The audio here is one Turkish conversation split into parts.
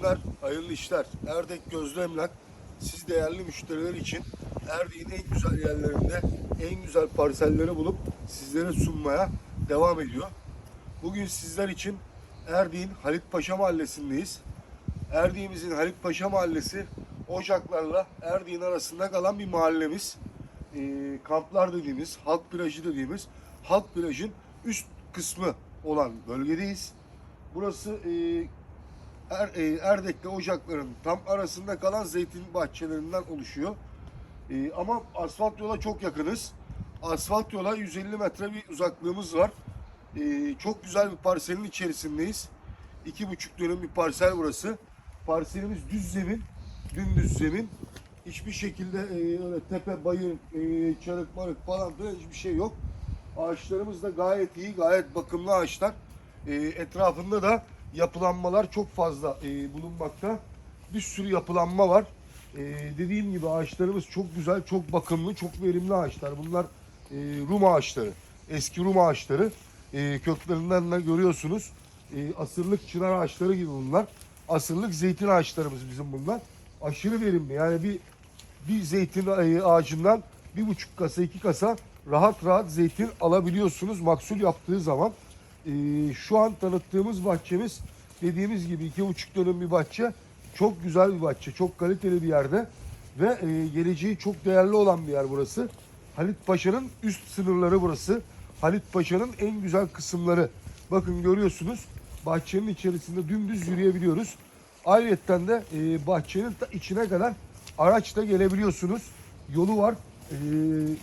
günler, hayırlı işler. Erdek Gözlü Emlak, siz değerli müşteriler için Erdek'in en güzel yerlerinde en güzel parselleri bulup sizlere sunmaya devam ediyor. Bugün sizler için Erdek'in Halit Paşa Mahallesi'ndeyiz. Erdek'imizin Halit Paşa Mahallesi Ocaklarla Erdek'in arasında kalan bir mahallemiz. Ee, kamplar dediğimiz, halk plajı dediğimiz halk plajın üst kısmı olan bölgedeyiz. Burası e, er, e, Erdek'le Ocaklar'ın tam arasında kalan zeytin bahçelerinden oluşuyor. E, ama asfalt yola çok yakınız. Asfalt yola 150 metre bir uzaklığımız var. E, çok güzel bir parselin içerisindeyiz. İki buçuk dönüm bir parsel burası. Parselimiz düz zemin, dümdüz zemin. Hiçbir şekilde e, öyle tepe, bayır, e, çarık, marık falan filan hiçbir şey yok. Ağaçlarımız da gayet iyi, gayet bakımlı ağaçlar. E, etrafında da yapılanmalar çok fazla e, bulunmakta. Bir sürü yapılanma var. E, dediğim gibi ağaçlarımız çok güzel, çok bakımlı, çok verimli ağaçlar. Bunlar e, Rum ağaçları, eski Rum ağaçları. E, köklerinden de görüyorsunuz. E, asırlık çınar ağaçları gibi bunlar. Asırlık zeytin ağaçlarımız bizim bunlar. Aşırı verimli. Yani bir bir zeytin e, ağacından bir buçuk kasa, iki kasa rahat rahat zeytin alabiliyorsunuz maksul yaptığı zaman. E, şu an tanıttığımız bahçemiz dediğimiz gibi iki buçuk dönüm bir bahçe. Çok güzel bir bahçe, çok kaliteli bir yerde ve e, geleceği çok değerli olan bir yer burası. Halit Paşa'nın üst sınırları burası. Halit Paşa'nın en güzel kısımları. Bakın görüyorsunuz bahçenin içerisinde dümdüz yürüyebiliyoruz. Ayrıca de e, bahçenin içine kadar araçla gelebiliyorsunuz. Yolu var. E,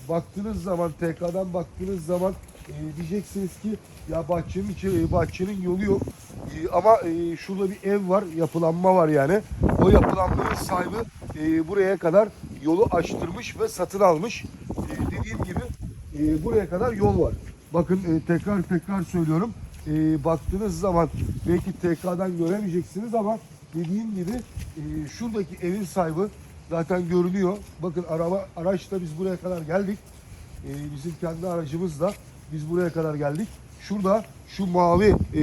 baktığınız zaman TK'dan baktığınız zaman e, diyeceksiniz ki ya bahçenin içi, bahçenin yolu yok. E, ama e, şurada bir ev var, yapılanma var yani. O yapılanmanın sahibi e, buraya kadar yolu açtırmış ve satın almış. E, dediğim gibi e, buraya kadar yol var. Bakın e, tekrar tekrar söylüyorum. E, baktığınız zaman belki TK'dan göremeyeceksiniz ama dediğim gibi e, şuradaki evin sahibi zaten görünüyor. Bakın araba araçla biz buraya kadar geldik. E, bizim kendi aracımızla biz buraya kadar geldik. Şurada şu mavi e,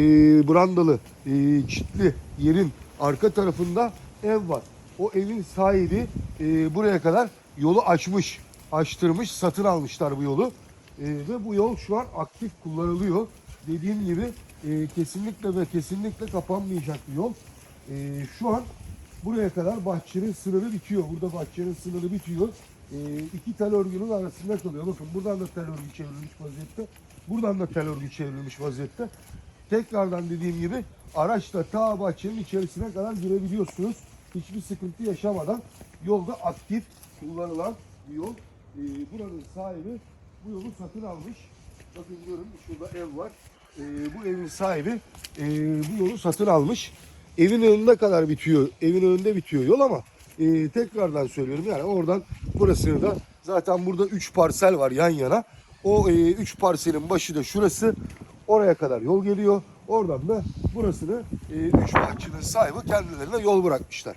brandalı e, çitli yerin arka tarafında ev var. O evin sahibi e, buraya kadar yolu açmış, açtırmış, satın almışlar bu yolu. E, ve bu yol şu an aktif kullanılıyor. Dediğim gibi e, kesinlikle ve kesinlikle kapanmayacak bir yol. E, şu an buraya kadar bahçenin sınırı bitiyor. Burada bahçenin sınırı bitiyor. E, iki tel örgünün arasında kalıyor. Bakın buradan da tel örgü çevrilmiş vaziyette. Buradan da tel örgü çevrilmiş vaziyette. Tekrardan dediğim gibi araçla ta bahçenin içerisine kadar girebiliyorsunuz. Hiçbir sıkıntı yaşamadan yolda aktif kullanılan bir yol. Ee, buranın sahibi bu yolu satın almış. Bakın görün şurada ev var. Ee, bu evin sahibi e, bu yolu satın almış. Evin önünde kadar bitiyor. Evin önünde bitiyor yol ama e, tekrardan söylüyorum yani oradan burasını da zaten burada 3 parsel var yan yana. O 3 parselin başı da şurası. Oraya kadar yol geliyor. Oradan da burasını 3 bahçenin sahibi kendilerine yol bırakmışlar.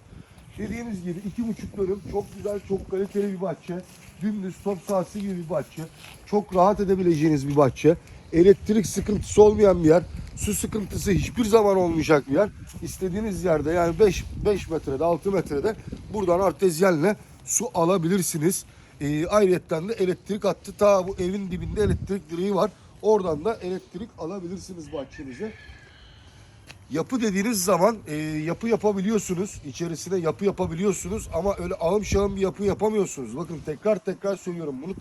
Dediğimiz gibi iki buçuk dönüm çok güzel, çok kaliteli bir bahçe. Dümdüz top sahası gibi bir bahçe. Çok rahat edebileceğiniz bir bahçe. Elektrik sıkıntısı olmayan bir yer. Su sıkıntısı hiçbir zaman olmayacak bir yer. İstediğiniz yerde yani 5 5 metrede 6 metrede buradan artezyenle su alabilirsiniz. Ee, ayrıyetten de elektrik hattı ta bu evin dibinde elektrik direği var. Oradan da elektrik alabilirsiniz bahçenize. Yapı dediğiniz zaman e, yapı yapabiliyorsunuz. İçerisine yapı yapabiliyorsunuz ama öyle ağım şağım bir yapı yapamıyorsunuz. Bakın tekrar tekrar söylüyorum bunu